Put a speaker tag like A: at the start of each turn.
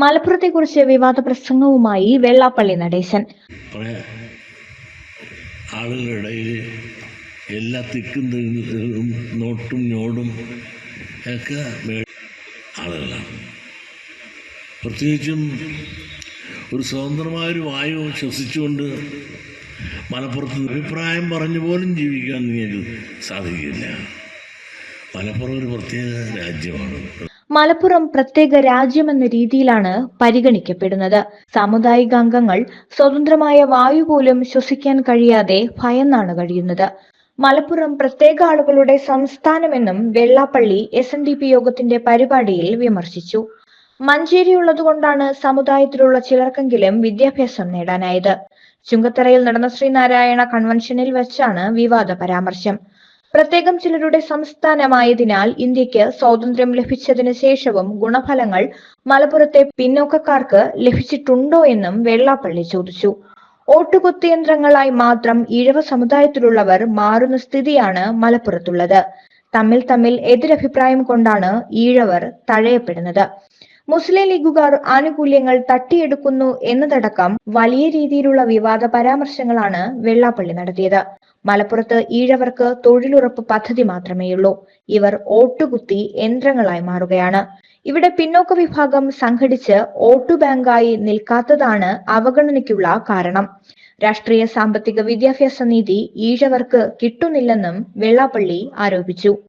A: മലപ്പുറത്തെക്കുറിച്ച് വിവാദ പ്രസംഗവുമായി വെള്ളാപ്പള്ളി നടേശൻ.
B: ആളുകളുടെ എല്ലാ തിക്കും നോട്ടും ഞോടും ഒക്കെ ആളുകളാണ്. പ്രത്യേകിച്ചും ഒരു സ്വതന്ത്രമായൊരു വായു ശ്വസിച്ചുകൊണ്ട് മലപ്പുറത്ത് അഭിപ്രായം പറഞ്ഞു പോലും ജീവിക്കാൻ നിങ്ങൾക്ക് സാധിക്കില്ല. മലപ്പുറം ഒരു പ്രത്യേക രാജ്യമാണ്.
A: മലപ്പുറം പ്രത്യേക രാജ്യമെന്ന രീതിയിലാണ് പരിഗണിക്കപ്പെടുന്നത്. സാമുദായിക അംഗങ്ങൾ സ്വതന്ത്രമായ വായു പോലും ശ്വസിക്കാൻ കഴിയാതെ ഭയന്നാണ് കഴിയുന്നത്. മലപ്പുറം പ്രത്യേക ആളുകളുടെ സംസ്ഥാനമെന്നും Vellappally S N D P യോഗത്തിന്റെ പരിപാടിയിൽ വിമർശിച്ചു. മഞ്ചേരി ഉള്ളതുകൊണ്ടാണ് സമുദായത്തിലുള്ള ചിലർക്കെങ്കിലും വിദ്യാഭ്യാസം നേടാനായത്. ചുങ്കത്തറയിൽ നടന്ന ശ്രീനാരായണ കൺവെൻഷനിൽ വെച്ചാണ് വിവാദ പരാമർശം. പ്രത്യേകം ചിലരുടെ സംസ്ഥാനമായതിനാൽ ഇന്ത്യയ്ക്ക് സ്വാതന്ത്ര്യം ലഭിച്ചതിന് ശേഷവും ഗുണഫലങ്ങൾ മലപ്പുറത്തെ പിന്നോക്കക്കാർക്ക് ലഭിച്ചിട്ടുണ്ടോ എന്നും വെള്ളാപ്പള്ളി ചോദിച്ചു. ഓട്ടുകുത്തിയന്ത്രങ്ങളായി മാത്രം ഈഴവ സമുദായത്തിലുള്ളവർ മാറുന്ന സ്ഥിതിയാണ് മലപ്പുറത്തുള്ളത്. തമ്മിൽ തമ്മിൽ എതിരഭിപ്രായം കൊണ്ടാണ് ഈഴവർ തഴയപ്പെടുന്നത്. മുസ്ലിം ലീഗുകാർ ആനുകൂല്യങ്ങൾ തട്ടിയെടുക്കുന്നു എന്നതടക്കം വലിയ രീതിയിലുള്ള വിവാദ പരാമർശങ്ങളാണ് വെള്ളാപ്പള്ളി നടത്തിയത്. മലപ്പുറത്ത് ഈഴവർക്ക് തൊഴിലുറപ്പ് പദ്ധതി മാത്രമേയുള്ളൂ. ഇവർ ഓട്ടുകുത്തി യന്ത്രങ്ങളായി മാറുകയാണ്. ഇവിടെ പിന്നോക്ക വിഭാഗം സംഘടിച്ച് ഓട്ടു ബാങ്കായി നിൽക്കാത്തതാണ് അവഗണനയ്ക്കുള്ള കാരണം. രാഷ്ട്രീയ സാമ്പത്തിക വിദ്യാഭ്യാസ നീതി ഈഴവർക്ക് കിട്ടുന്നില്ലെന്നും വെള്ളാപ്പള്ളി ആരോപിച്ചു.